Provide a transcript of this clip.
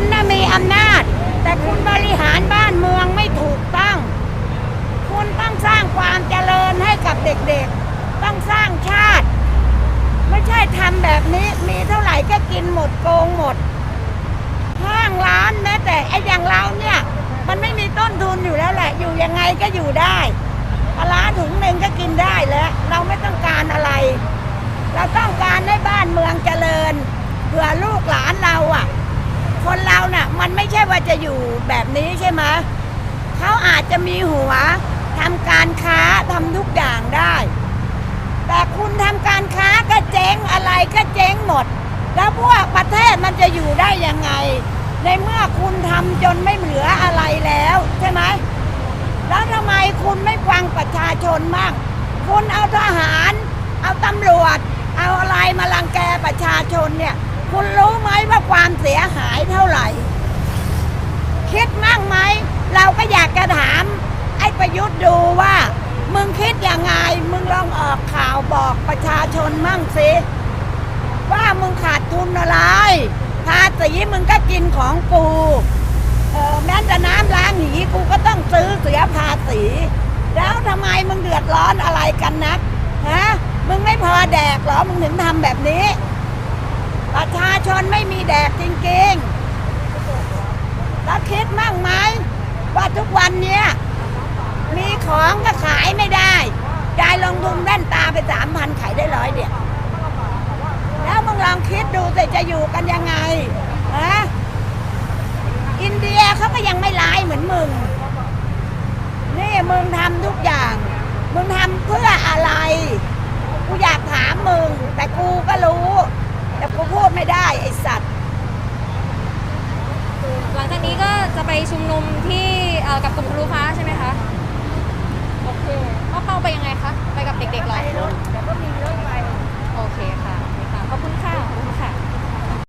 คุณน่ะมีอำนาจ แต่คุณบริหารบ้านเมืองไม่ถูกต้อง คุณต้องสร้างความเจริญให้กับเด็กๆ ต้องสร้างชาติ ไม่ใช่ทำแบบนี้มีเท่าไหร่ก็กินหมดโกงหมดห้างร้านแม้แต่ไอ้อย่างเราเนี่ย มันไม่มีต้นทุนอยู่แล้วแหละ อยู่ยังไงก็อยู่ได้ปลาร้าถุงหนึ่งก็กินได้แล้วเราไม่ต้องการอะไร เราต้องการให้บ้านเมืองเจริญเผื่อลูกหลานเราอะ คนเราน่ะ มันไม่ใช่ว่า จะอยู่แบบนี้ใช่ไหมเขาอาจจะมีหัวทำการค้าทำทุกอย่างได้ แต่คุณทำการค้าก็เจ๊งอะไรก็เจ๊งหมด แล้วพวกประเทศมันจะอยู่ได้ยังไง ในเมื่อคุณทำจนไม่เหลืออะไรแล้วใช่ไหมแล้วทำไมคุณไม่ฟังประชาชนบ้างคุณเอาทหาร เอาตำรวจ เอาอะไรมาลังแกประชาชนเนี่ย คุณรู้ไหมว่าความเสียหายเท่าไหร่ คิดมั่งไหม เราก็อยากจะถาม ไอ้ประยุทธ์ดูว่า มึงคิดยังไง มึงลองออกข่าวบอกประชาชนมั่งสิว่ามึงขาดทุนอะไรภาษีมึงก็กินของกูเออแม้แต่น้ำล้างหนีกูก็ต้องซื้อเสียภาษี แล้วทำไมมึงเดือดร้อนอะไรกันนักฮะมึงไม่พอแดกเหรอมึงถึงทำแบบนี้ ประชาชนไม่มีแดกจริงๆ แล้วคิดมั่งไหมว่าทุกวันเนี้ยมีของก็ขายไม่ได้จ่ายลงทุนแว่นตาไปสามพันขายได้ร้อยเดียวแล้วมึงลองคิดดูสิจะอยู่กันยังไงฮะอินเดียเขาก็ยังไม่ร้ายเหมือนมึง นี่มึงทำทุกอย่าง มึงทำเพื่ออะไร กูอยากถามมึง แต่กูก็รู้ แต่กูพูดไม่ได้ไอสัตว์ หลังจากนี้ ก็จะไปชุมนุมที่เอ่อกับกลุ่มทะลุฟ้าใช่ไหมคะ